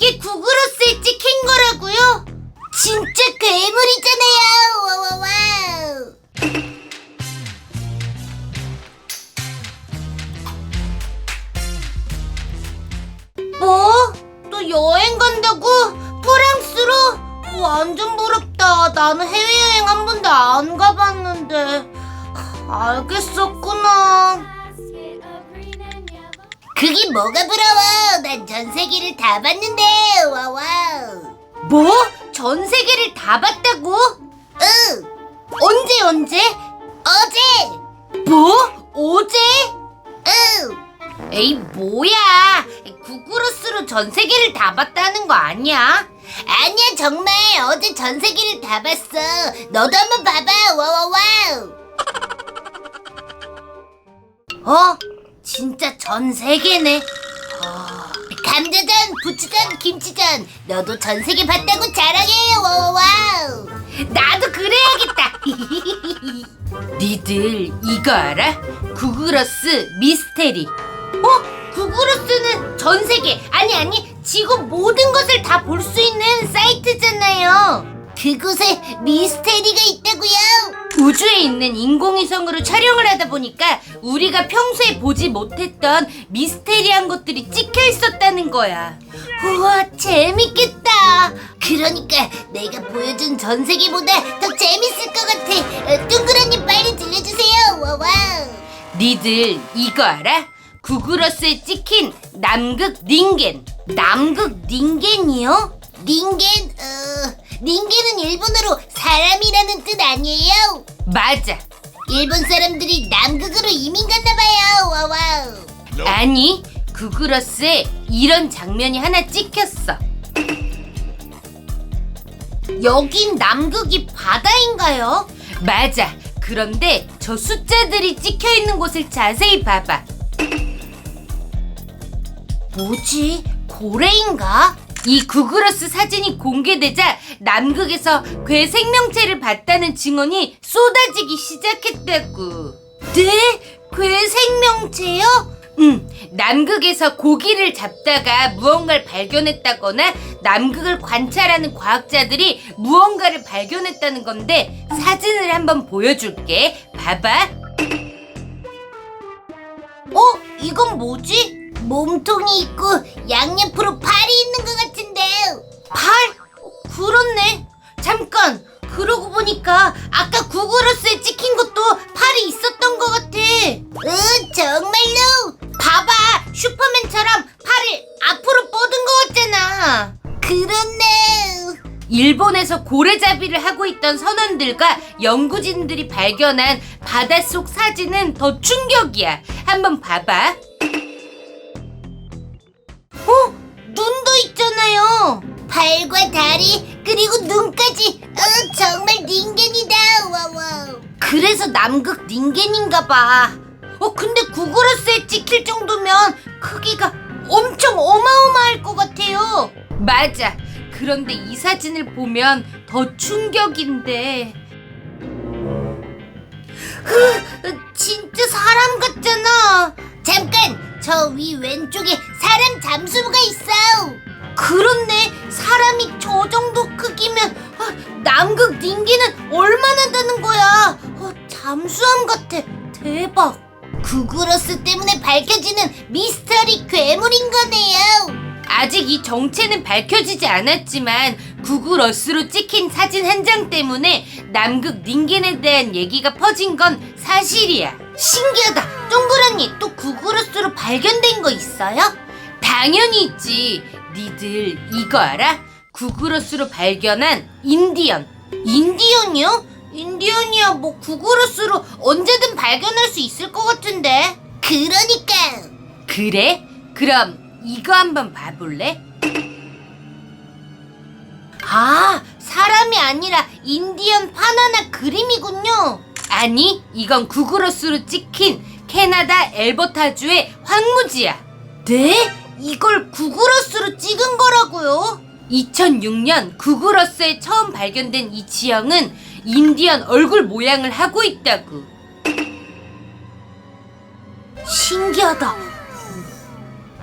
이게 구글어스에 찍힌 거라고요? 진짜 괴물이잖아요. 와와와. 뭐? 또 여행 간다고? 프랑스로? 완전 부럽다. 나는 해외여행 한 번도 안 가봤는데. 알겠었구나. 그게 뭐가 부러워? 난 전 세계를 다 봤는데. 와와. 뭐? 전 세계를 다 봤다고? 응. 언제 언제? 어제. 뭐? 어제? 응. 에이 뭐야? 구글어스로 전 세계를 다 봤다는 거 아니야? 아니야 정말 어제 전 세계를 다 봤어. 너도 한번 봐봐. 와와와. 어? 진짜 전 세계네. 어, 감자전, 부추전, 김치전. 너도 전 세계 봤다고 자랑해. 와와와. 나도 그래야겠다. 니들 이거 알아? 구글어스 미스테리. 어? 구글어스는 전 세계 아니 아니 지구 모든 것을 다 볼 수 있는 사이트잖아요. 그곳에 미스테리가 있다고요. 우주에 있는 인공위성으로 촬영을 하다 보니까 우리가 평소에 보지 못했던 미스테리한 것들이 찍혀 있었다는 거야. 우와 재밌겠다. 그러니까 내가 보여준 전 세계보다 더 재밌을 것 같아. 어, 둥그런님 빨리 들려주세요. 와와. 니들 이거 알아? 구글어스에 찍힌 남극 닌겐. 남극 닌겐이요? 닌겐? 어, 닌겐은 일본어로 사람이라는 뜻 아니에요? 맞아. 일본 사람들이 남극으로 이민 갔나 봐요. 와와. 아니, 구글어스에 이런 장면이 하나 찍혔어. 여긴 남극이 바다인가요? 맞아. 그런데 저 숫자들이 찍혀 있는 곳을 자세히 봐봐. 뭐지? 고래인가? 이 구글어스 사진이 공개되자 남극에서 괴 생명체를 봤다는 증언이 쏟아지기 시작했다고. 네? 괴 생명체요? 응, 남극에서 고기를 잡다가 무언가를 발견했다거나 남극을 관찰하는 과학자들이 무언가를 발견했다는 건데 사진을 한번 보여줄게. 봐봐. 어? 이건 뭐지? 몸통이 있고 양옆으로 팔이 있는 것 같은데. 팔? 어, 그렇네. 잠깐. 그러고 보니까 아까 구글어스에 찍힌 것도 팔이 있었던 것 같아. 응 정말로? 봐봐. 슈퍼맨처럼 팔을 앞으로 뻗은 것 같잖아. 그렇네. 일본에서 고래잡이를 하고 있던 선원들과 연구진들이 발견한 바닷속 사진은 더 충격이야. 한번 봐봐 어? 눈도 있잖아요. 팔과 다리 그리고 눈까지. 어, 정말 닌겐이다. 와와. 그래서 남극 닌겐인가 봐. 어 근데 구글어스에 찍힐 정도면 크기가 엄청 어마어마할 것 같아요. 맞아. 그런데 이 사진을 보면 더 충격인데. 흐, 진짜 사람 같잖아. 잠깐, 저 위 왼쪽에 사람 잠수부가 있어. 그렇네, 사람이 저 정도 크기면 아, 남극 닌기는 얼마나 되는 거야? 어, 잠수함 같아, 대박. 구글어스 때문에 밝혀지는 미스터리 괴물인 거네요. 아직 이 정체는 밝혀지지 않았지만 구글어스로 찍힌 사진 한 장 때문에 남극 닌겐에 대한 얘기가 퍼진 건 사실이야. 신기하다. 동그라니 또 구글어스로 발견된 거 있어요? 당연히 있지. 니들 이거 알아? 구글어스로 발견한 인디언. 인디언이요? 인디언이야 뭐 구글어스로 언제든 발견할 수 있을 것 같은데. 그러니까. 그래? 그럼 이거 한번 봐볼래? 아, 사람이 아니라 인디언 바나나 그림이군요. 아니, 이건 구글어스로 찍힌 캐나다 엘버타주의 황무지야. 네? 이걸 구글어스로 찍은 거라고요? 2006년 구글어스에 처음 발견된 이 지형은 인디언 얼굴 모양을 하고 있다고. 신기하다.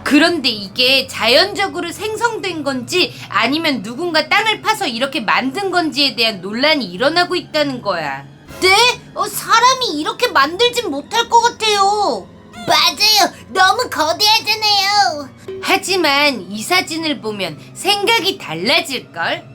그런데 이게 자연적으로 생성된 건지 아니면 누군가 땅을 파서 이렇게 만든 건지에 대한 논란이 일어나고 있다는 거야. 네? 어, 사람이 이렇게 만들진 못할 것 같아요. 맞아요. 너무 거대하잖아요. 하지만 이 사진을 보면 생각이 달라질걸?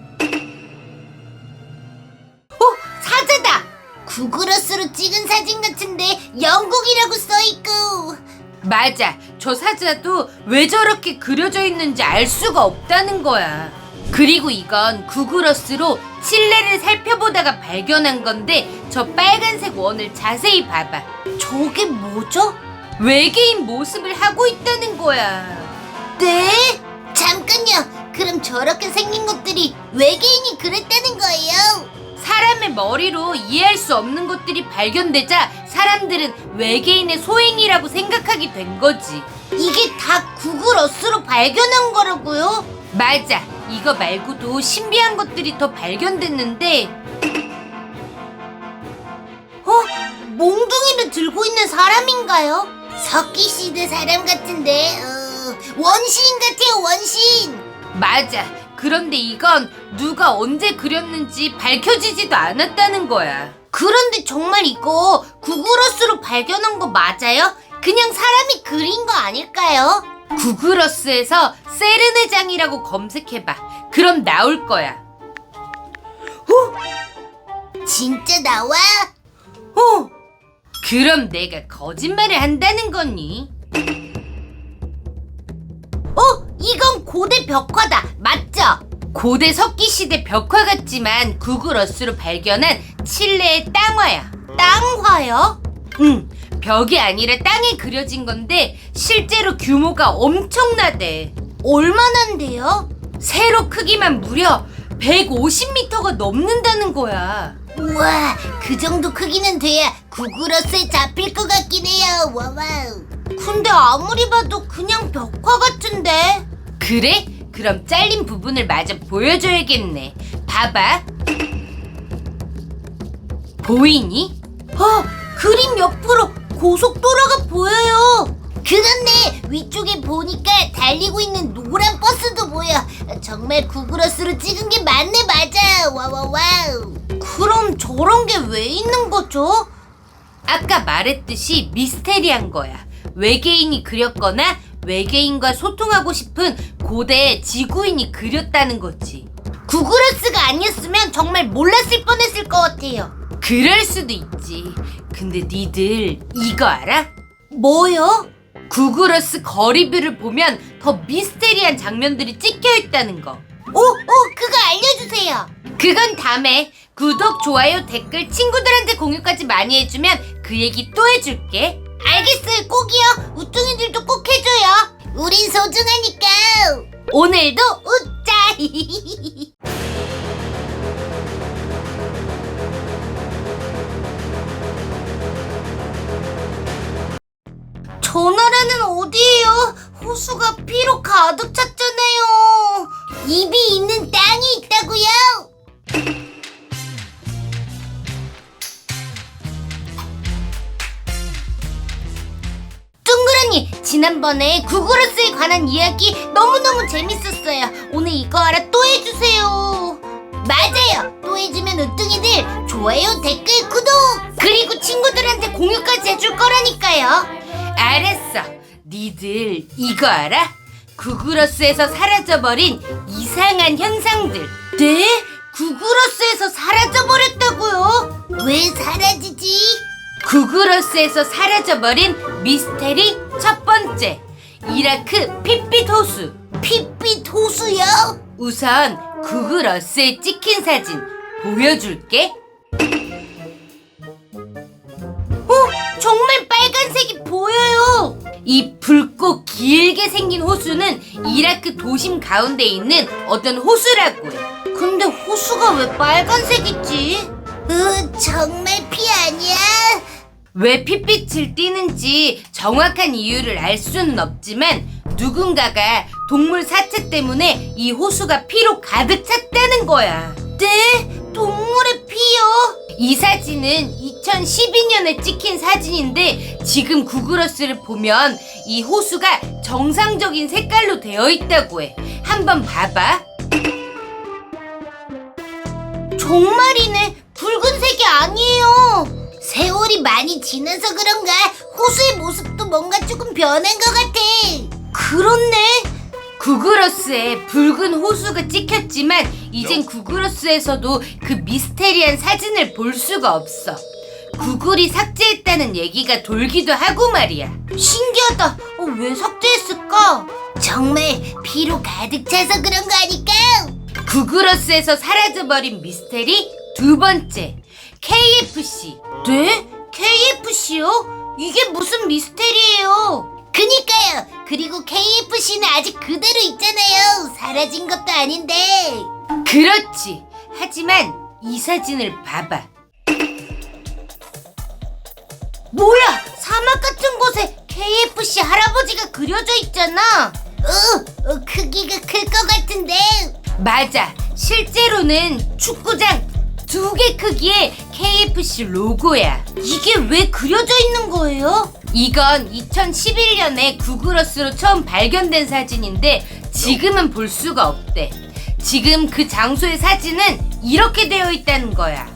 어? 사자다! 구글어스로 찍은 사진 같은데 영국이라고 써있고 맞아 저 사자도 왜 저렇게 그려져 있는지 알 수가 없다는 거야 그리고 이건 구글어스로 칠레를 살펴보다가 발견한 건데 저 빨간색 원을 자세히 봐봐 저게 뭐죠? 외계인 모습을 하고 있다는 거야 네? 잠깐요 그럼 저렇게 생긴 것들이 외계인이 그랬다는 거예요? 사람의 머리로 이해할 수 없는 것들이 발견되자 사람들은 외계인의 소행이라고 생각하게 된 거지. 이게 다 구글 어스로 발견한 거라고요? 맞아. 이거 말고도 신비한 것들이 더 발견됐는데. 어? 몽둥이를 들고 있는 사람인가요? 석기 시대 사람 같은데, 어, 원시인 같아요, 원시인. 맞아. 그런데 이건 누가 언제 그렸는지 밝혀지지도 않았다는 거야. 그런데 정말 이거 구글어스로 발견한 거 맞아요? 그냥 사람이 그린 거 아닐까요? 구글어스에서 세르네장이라고 검색해봐. 그럼 나올 거야. 어? 진짜 나와? 어. 그럼 내가 거짓말을 한다는 거니? 어? 이건 고대 벽화다. 맞죠? 고대 석기 시대 벽화 같지만 구글어스로 발견한 칠레의 땅화야. 땅화요? 응. 벽이 아니라 땅에 그려진 건데 실제로 규모가 엄청나대. 얼마나인데요? 세로 크기만 무려 150m가 넘는다는 거야. 우와, 그 정도 크기는 돼야 구글어스에 잡힐 것 같긴 해요. 와와우. 근데 아무리 봐도 그냥 벽화 같은데. 그래? 그럼 잘린 부분을 마저 보여줘야겠네. 봐봐. 보이니? 어, 그림 옆으로 고속도로가 보여요. 그런데 위쪽에 보니까 달리고 있는 노란 버스도 보여. 정말 구글어스로 찍은 게 맞네 맞아. 와와와우. 그럼 저런 게 왜 있는 거죠? 아까 말했듯이 미스테리한 거야. 외계인이 그렸거나 외계인과 소통하고 싶은 고대 지구인이 그렸다는 거지. 구글어스가 아니었으면 정말 몰랐을 뻔했을 것 같아요. 그럴 수도 있지. 근데 니들 이거 알아? 뭐요? 구글어스 거리뷰를 보면 더 미스테리한 장면들이 찍혀 있다는 거. 오, 오, 그거 알려주세요. 그건 다음에 구독, 좋아요, 댓글, 친구들한테 공유까지 많이 해주면 그 얘기 또 해줄게. 알겠어요, 꼭이요. 우뚱이들도 꼭 해줘요. 우린 소중하니까. 오늘도 웃자. 저 나라는 어디예요? 호수가 피로 가득 찼잖아요. 입이 있는 땅이 있다고요? 둥그러니 지난번에 구글어스에 관한 이야기 너무너무 재밌었어요. 오늘 이거 알아 또 해주세요. 맞아요. 또 해주면 으뚱이들 좋아요, 댓글, 구독 그리고 친구들한테 공유까지 해줄 거라니까요. 알았어. 니들 이거 알아? 구글어스에서 사라져버린 이상한 현상들. 네? 구글어스에서 사라져버렸다고요? 왜 사라지지? 구글어스에서 사라져버린 미스테리 첫 번째. 이라크 핏빛 호수. 핏빛 호수요? 우선 구글어스에 찍힌 사진 보여줄게. 빨간색이 보여요. 이 붉고 길게 생긴 호수는 이라크 도심 가운데 있는 어떤 호수라고 해. 근데 호수가 왜 빨간색이지? 으, 정말 피 아니야? 왜 핏빛을 띠는지 정확한 이유를 알 수는 없지만 누군가가 동물 사체 때문에 이 호수가 피로 가득 찼다는 거야. 네? 동물의 피요? 이 사진은 2012년에 찍힌 사진인데 지금 구글어스를 보면 이 호수가 정상적인 색깔로 되어 있다고 해. 한번 봐봐. 정말이네. 붉은색이 아니에요. 세월이 많이 지나서 그런가 호수의 모습도 뭔가 조금 변한 것 같아. 그렇네. 구글어스에 붉은 호수가 찍혔지만 이젠 구글어스에서도 그 미스테리한 사진을 볼 수가 없어. 구글이 삭제했다는 얘기가 돌기도 하고 말이야. 신기하다. 어, 왜 삭제했을까? 정말 피로 가득 차서 그런 거 아닐까? 구글어스에서 사라져버린 미스테리 두 번째 KFC. 네? KFC요? 이게 무슨 미스테리예요? 그니까요. 그리고 KFC는 아직 그대로 있잖아요. 사라진 것도 아닌데. 그렇지. 하지만 이 사진을 봐봐. 뭐야? 사막 같은 곳에 KFC 할아버지가 그려져 있잖아. 어, 어 크기가 클 것 같은데. 맞아. 실제로는 축구장 두 개 크기의 KFC 로고야. 이게 왜 그려져 있는 거예요? 이건 2011년에 구글어스로 처음 발견된 사진인데 지금은 볼 수가 없대. 지금 그 장소의 사진은 이렇게 되어 있다는 거야.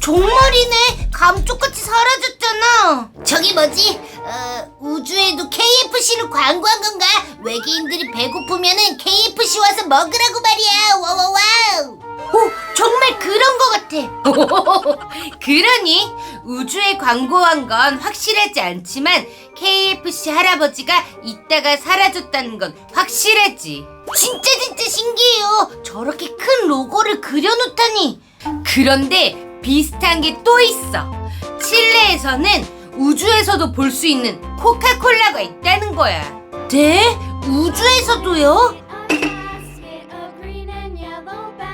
정말이네. 감쪽같이 사라졌잖아. 저기 뭐지? 어, 우주에도 KFC를 광고한 건가? 외계인들이 배고프면은 KFC 와서 먹으라고 말이야. 와와와우. 오, 정말 그런 것 같아. 그러니 우주에 광고한 건 확실하지 않지만 KFC 할아버지가 이따가 사라졌다는 건 확실하지. 진짜 진짜 신기해요. 저렇게 큰 로고를 그려놓다니. 그런데 비슷한 게 또 있어. 칠레에서는 우주에서도 볼 수 있는 코카콜라가 있다는 거야. 네? 우주에서도요?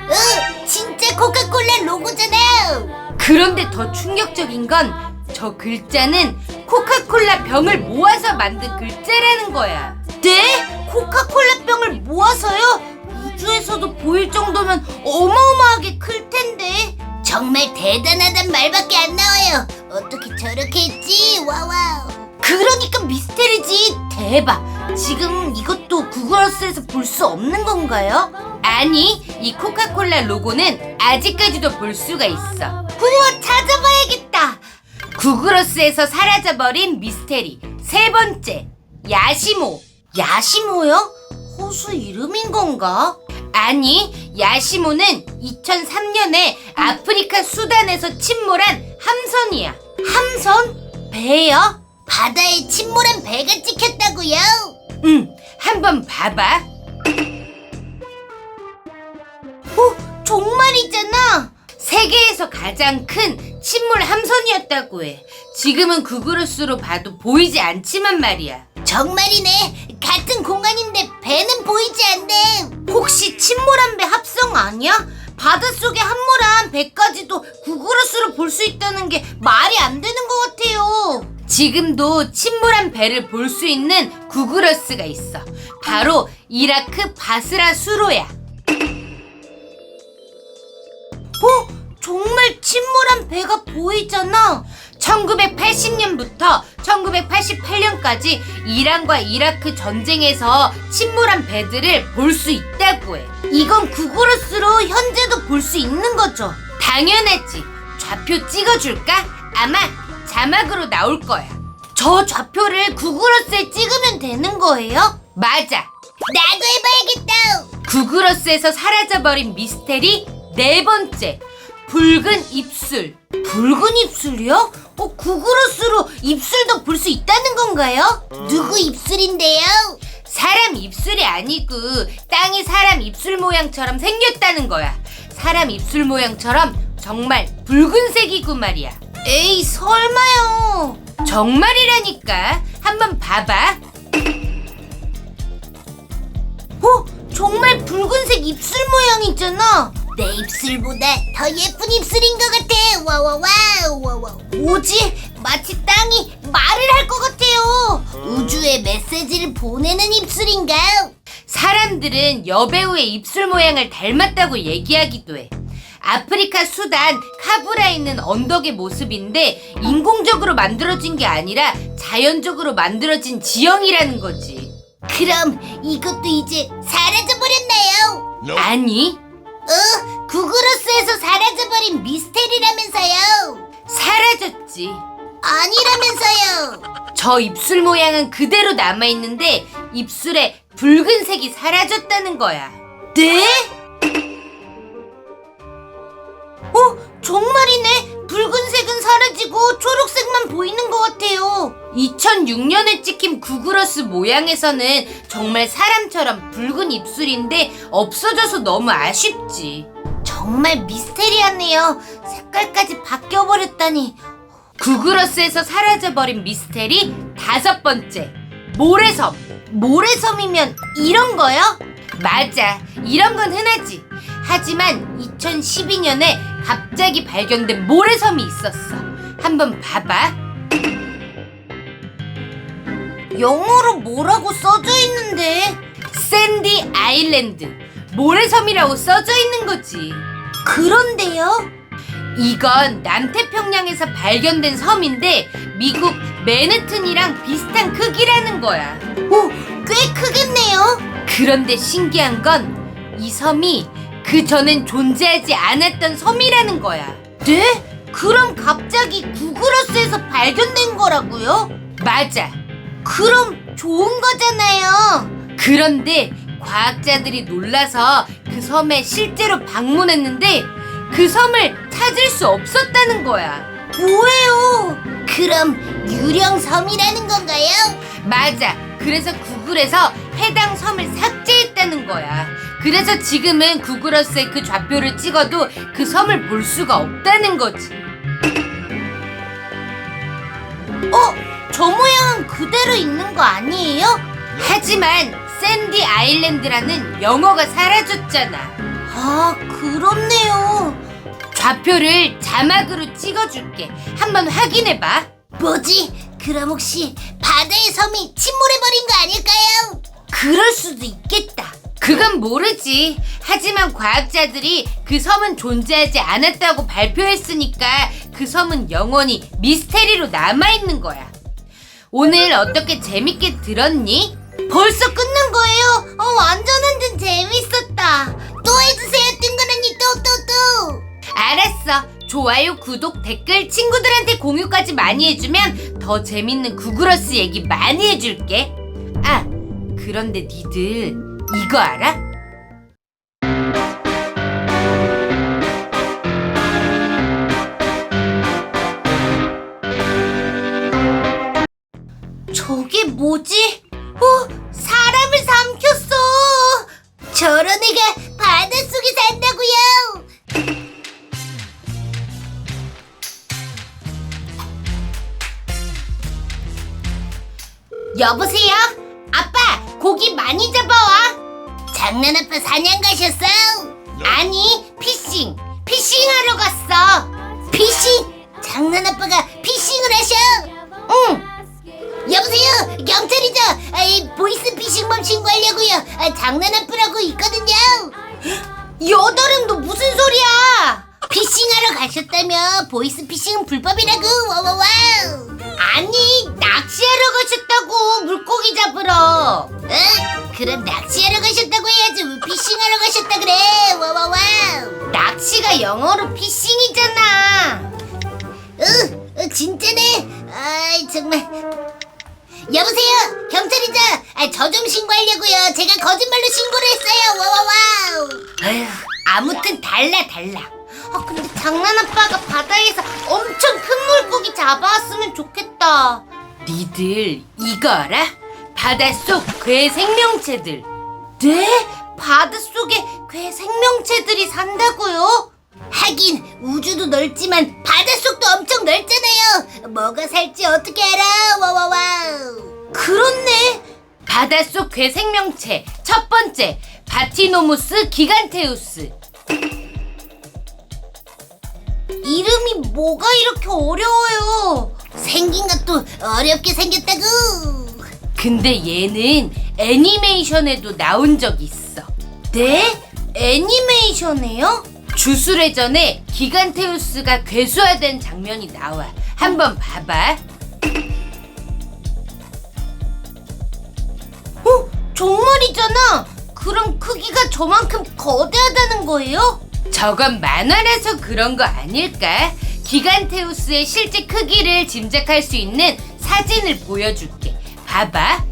응, 진짜 코카콜라 로고잖아. 그런데 더 충격적인 건 저 글자는 코카콜라 병을 모아서 만든 글자라는 거야. 네? 코카콜라 병을 모아서요? 우주에서도 보일 정도면 어마어마하게 클 텐데. 정말 대단하단 말밖에 안 나와요. 어떻게 저렇게 했지? 와와우. 그러니까 미스테리지. 대박. 지금 이것도 구글어스에서 볼 수 없는 건가요? 아니, 이 코카콜라 로고는 아직까지도 볼 수가 있어. 우와, 찾아봐야겠다. 구글어스에서 사라져버린 미스테리 세 번째 야시모 야시모요? 호수 이름인 건가? 아니 야시모는 2003년에 아프리카 수단에서 침몰한 함선이야 함선? 배요? 바다에 침몰한 배가 찍혔다고요? 응 한번 봐봐 어? 정말이잖아 세계에서 가장 큰 침몰 함선이었다고 해. 지금은 구글어스로 봐도 보이지 않지만 말이야. 정말이네. 같은 공간인데 배는 보이지 않네. 혹시 침몰한 배 합성 아니야? 바닷속에 함몰한 배까지도 구글어스로 볼 수 있다는 게 말이 안 되는 것 같아요. 지금도 침몰한 배를 볼 수 있는 구글어스가 있어. 바로 이라크 바스라 수로야. 어? 정말 침몰한 배가 보이잖아. 1980년부터 1988년까지 이란과 이라크 전쟁에서 침몰한 배들을 볼 수 있다고 해. 이건 구글어스로 현재도 볼 수 있는 거죠. 당연하지. 좌표 찍어줄까? 아마 자막으로 나올 거야. 저 좌표를 구글어스에 찍으면 되는 거예요? 맞아. 나도 해봐야겠다. 구글어스에서 사라져버린 미스테리 네 번째. 붉은 입술. 붉은 입술이요? 어, 구글어스로 입술도 볼 수 있다는 건가요? 누구 입술인데요? 사람 입술이 아니고 땅이 사람 입술 모양처럼 생겼다는 거야. 사람 입술 모양처럼 정말 붉은색이고 말이야. 에이, 설마요. 정말이라니까. 한번 봐봐. 어? 정말 붉은색 입술 모양 있잖아. 내 입술보다 더 예쁜 입술인 것 같아. 와와와우 와와. 뭐지? 마치 땅이 말을 할 것 같아요. 우주에 메시지를 보내는 입술인가? 사람들은 여배우의 입술 모양을 닮았다고 얘기하기도 해. 아프리카 수단 카브라에 있는 언덕의 모습인데 인공적으로 만들어진 게 아니라 자연적으로 만들어진 지형이라는 거지. 그럼 이것도 이제 사라져 버렸나요? 아니, 어? 구글어스에서 사라져버린 미스테리라면서요? 사라졌지. 아니라면서요? 저 입술 모양은 그대로 남아있는데 입술에 붉은색이 사라졌다는 거야. 네? 어. 붉은색은 사라지고 초록색만 보이는 것 같아요. 2006년에 찍힌 구글어스 모양에서는 정말 사람처럼 붉은 입술인데 없어져서 너무 아쉽지. 정말 미스테리하네요. 색깔까지 바뀌어버렸다니. 구글어스에서 사라져버린 미스테리 다섯 번째 모래섬 모래섬이면 이런 거요? 맞아 이런 건 흔하지 하지만 2012년에 갑자기 발견된 모래섬이 있었어 한번 봐봐 영어로 뭐라고 써져 있는데? 샌디 아일랜드 모래섬이라고 써져 있는 거지 그런데요? 이건 남태평양에서 발견된 섬인데 미국 맨해튼이랑 비슷한 크기라는 거야 오, 꽤 크겠네요. 그런데 신기한 건 이 섬이 그 전엔 존재하지 않았던 섬이라는 거야. 네? 그럼 갑자기 구글어스에서 발견된 거라고요? 맞아. 그럼 좋은 거잖아요. 그런데 과학자들이 놀라서 그 섬에 실제로 방문했는데 그 섬을 찾을 수 없었다는 거야. 뭐예요? 그럼 유령섬이라는 건가요? 맞아. 그래서 구글에서 해당 섬을 삭제했다는 거야. 그래서 지금은 구글어스에 그 좌표를 찍어도 그 섬을 볼 수가 없다는 거지. 어? 저 모양은 그대로 있는 거 아니에요? 하지만 샌디 아일랜드라는 영어가 사라졌잖아. 아, 그렇네요. 좌표를 자막으로 찍어줄게. 한번 확인해봐. 뭐지? 그럼 혹시 바다의 섬이 침몰해버린 거 아닐까요? 그럴 수도 있겠다. 그건 모르지. 하지만 과학자들이 그 섬은 존재하지 않았다고 발표했으니까 그 섬은 영원히 미스테리로 남아있는 거야. 오늘 어떻게 재밌게 들었니? 벌써 끝난 거예요? 어, 완전 완전 재밌었다. 또 해주세요, 뜬그러니 또, 또, 또. 알았어. 좋아요, 구독, 댓글, 친구들한테 공유까지 많이 해주면 더 재밌는 구글어스 얘기 많이 해줄게. 아, 그런데 니들 이거 알아? 저게 뭐지? 어, 여보세요? 아빠, 고기 많이 잡아와. 장난 아빠 사냥 가셨어? 영어로 피싱이잖아 으, 으 진짜네 아이 정말 여보세요 경찰이죠 아, 저 좀 신고하려고요 제가 거짓말로 신고를 했어요 와와와우 에휴, 아무튼 달라 달라. 아 근데 장난 아빠가 바다에서 엄청 큰 물고기 잡아왔으면 좋겠다 니들 이거 알아? 바닷속 괴 생명체들. 네? 바닷속에 괴 생명체들이 산다고요? 하긴 우주도 넓지만 바닷속도 엄청 넓잖아요 뭐가 살지 어떻게 알아 와와와우 그렇네 바닷속 괴 생명체 첫 번째 바티노무스 기간테우스. 이름이 뭐가 이렇게 어려워요? 생긴 것도 어렵게 생겼다고. 근데 얘는 애니메이션에도 나온 적이 있어. 네? 애니메이션에요? 주술회전에 기간테우스가 괴수화된 장면이 나와. 한번 봐봐. 어? 정말이잖아. 그럼 크기가 저만큼 거대하다는 거예요? 저건 만화라서 그런 거 아닐까? 기간테우스의 실제 크기를 짐작할 수 있는 사진을 보여줄게. 봐봐.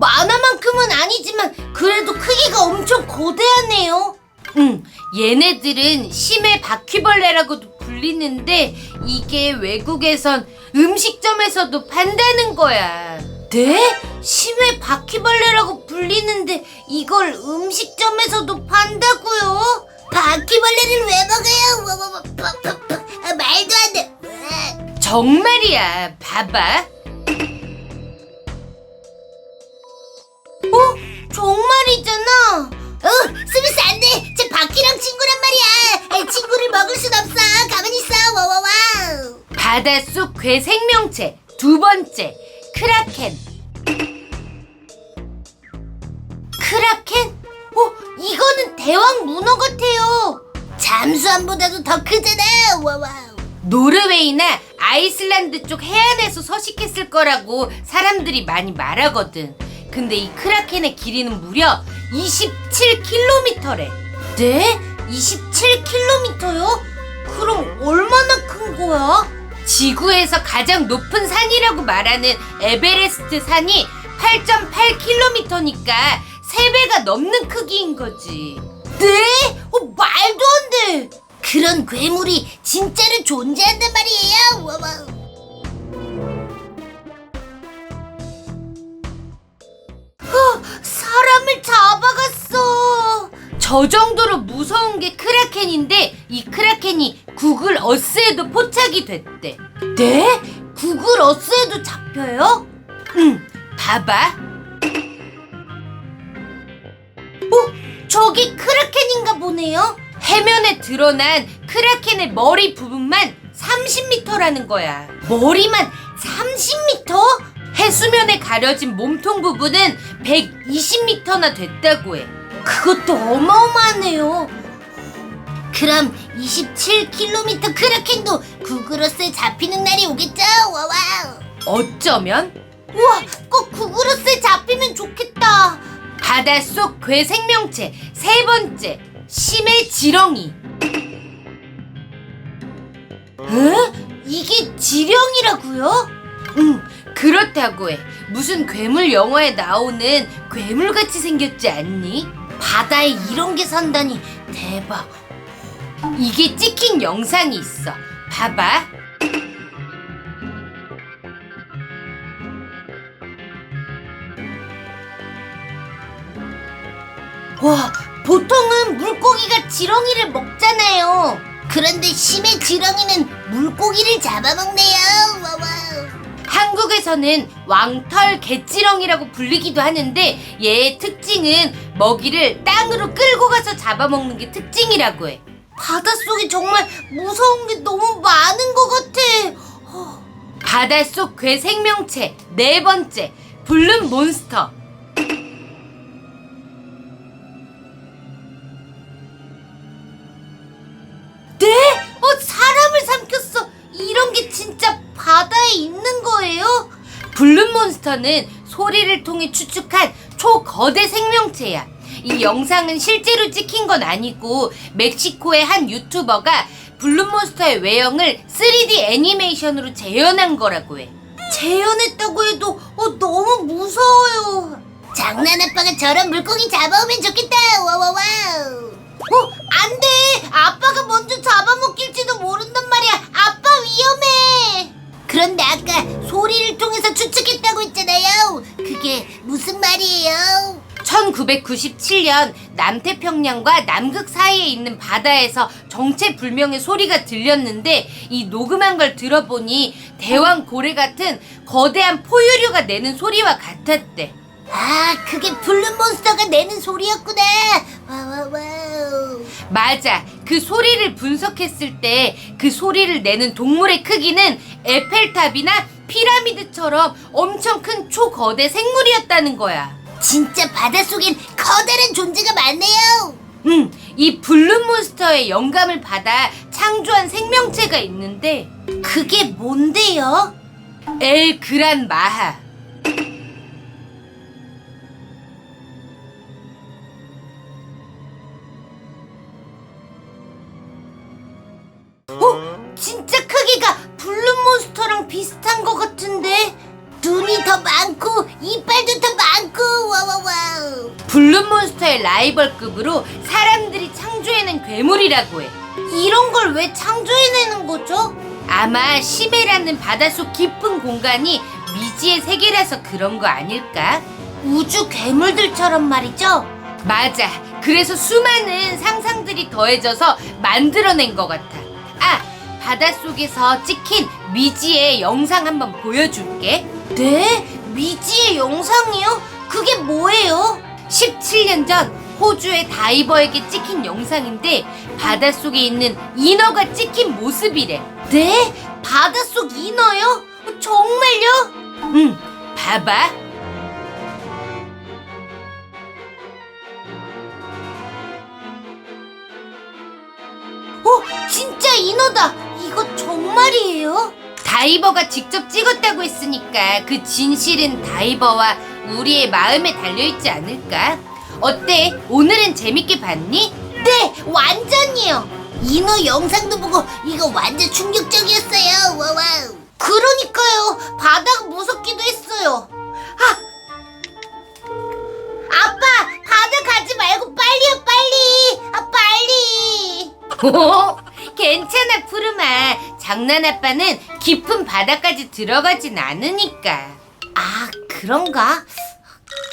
만화만큼은 아니지만 그래도 크기가 엄청 거대하네요. 응, 얘네들은 심해 바퀴벌레라고도 불리는데 이게 외국에선 음식점에서도 판다는 거야. 네? 심해 바퀴벌레라고 불리는데 이걸 음식점에서도 판다고요? 바퀴벌레를 왜 먹어요? 뭐, 뭐, 뭐, 말도 안 돼. 정말이야. 봐봐. 정말이잖아. 어, 스미스 안 돼. 제 바퀴랑 친구란 말이야. 아, 친구를 먹을 순 없어. 가만히 있어. 와와와. 바닷속 괴 생명체 두 번째 크라켄. 크라켄? 어, 이거는 대왕 문어 같아요. 잠수함보다도 더 크잖아. 와와. 노르웨이나 아이슬란드 쪽 해안에서 서식했을 거라고 사람들이 많이 말하거든. 근데 이 크라켄의 길이는 무려 27km래. 네? 27km요? 그럼 얼마나 큰 거야? 지구에서 가장 높은 산이라고 말하는 에베레스트 산이 8.8km니까 3배가 넘는 크기인 거지. 네? 어, 말도 안 돼. 그런 괴물이 진짜로 존재한단 말이에요. 와와. 사람을 잡아갔어. 저 정도로 무서운 게 크라켄인데 이 크라켄이 구글 어스에도 포착이 됐대. 네? 구글 어스에도 잡혀요? 응, 봐봐. 어? 저기 크라켄인가 보네요. 해면에 드러난 크라켄의 머리 부분만 30m라는 거야. 머리만 30m? 해수면에 가려진 몸통 부분은 120m나 됐다고 해. 그것도 어마어마하네요. 그럼 27km 크라켄도 구글어스에 잡히는 날이 오겠죠? 와와. 어쩌면 우와, 꼭 구글어스에 잡히면 좋겠다. 바닷속 괴 생명체 세 번째 심해 지렁이. 에? 이게 지령이라고요? 응, 그렇다고 해. 무슨 괴물 영화에 나오는 괴물같이 생겼지 않니? 바다에 이런 게 산다니 대박. 이게 찍힌 영상이 있어. 봐봐. 와, 보통은 물고기가 지렁이를 먹잖아요. 그런데 심해 지렁이는 물고기를 잡아먹네요. 와와. 한국에서는 왕털 개지렁이라고 불리기도 하는데 얘의 특징은 먹이를 땅으로 끌고 가서 잡아먹는 게 특징이라고 해. 바닷속에 정말 무서운 게 너무 많은 것 같아. 어, 바닷속 괴 생명체 네 번째 블룸 몬스터. 몬스터는 소리를 통해 추측한 초거대 생명체야. 이 영상은 실제로 찍힌 건 아니고 멕시코의 한 유튜버가 블룸 몬스터의 외형을 3D 애니메이션으로 재현한 거라고 해. 재현했다고 해도 어, 너무 무서워요. 장난 아빠가 저런 물고기 잡아오면 좋겠다. 와와와. 어, 안 돼. 아빠가 먼저 잡아먹힐지도 모른단 말이야. 아빠 위험해. 그런데 아까 소리를 통해서 추측했다고 했잖아요. 그게 무슨 말이에요? 1997년 남태평양과 남극 사이에 있는 바다에서 정체불명의 소리가 들렸는데 이 녹음한 걸 들어보니 대왕 고래 같은 거대한 포유류가 내는 소리와 같았대. 아, 그게 블룸 몬스터가 내는 소리였구나. 와와와. 맞아. 그 소리를 분석했을 때 그 소리를 내는 동물의 크기는 에펠탑이나 피라미드처럼 엄청 큰 초거대 생물이었다는 거야. 진짜 바닷속엔 커다란 존재가 많네요. 음, 이 블룸몬스터의 영감을 받아 창조한 생명체가 있는데 그게 뭔데요? 엘 그란 마하. 어? 진짜 크기가 블룸몬스터랑 비슷한 것 같은데 눈이 더 많고 이빨도 더 많고 와와와 블룸몬스터의 라이벌급으로 사람들이 창조해낸 괴물이라고 해. 이런 걸 왜 창조해내는 거죠? 아마 시베라는 바닷속 깊은 공간이 미지의 세계라서 그런 거 아닐까? 우주 괴물들처럼 말이죠. 맞아. 그래서 수많은 상상들이 더해져서 만들어낸 것 같아. 아, 바닷속에서 찍힌 미지의 영상 한번 보여줄게. 네? 미지의 영상이요? 그게 뭐예요? 17년 전 호주의 다이버에게 찍힌 영상인데 바닷속에 있는 인어가 찍힌 모습이래. 네? 바닷속 인어요? 정말요? 응, 봐봐. 어? 진짜 인어다. 이거 정말이에요? 다이버가 직접 찍었다고 했으니까 그 진실은 다이버와 우리의 마음에 달려있지 않을까? 어때? 오늘은 재밌게 봤니? 네, 완전이요. 인어 영상도 보고 이거 완전 충격적이었어요. 와와. 그러니까요. 바다가 무섭기도 했어요. 아, 아빠, 바다 가지 말고 빨리요, 빨리. 아, 빨리. 오, 괜찮아 푸르마. 장난 아빠는 깊은 바다까지 들어가진 않으니까. 아, 그런가?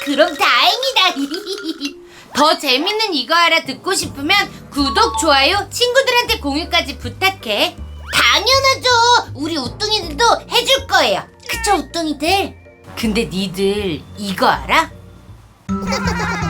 그럼 다행이다. 더 재밌는 이거 알아 듣고 싶으면 구독, 좋아요, 친구들한테 공유까지 부탁해. 당연하죠. 우리 우뚱이들도 해줄 거예요. 그쵸, 우뚱이들? 근데 니들 이거 알아?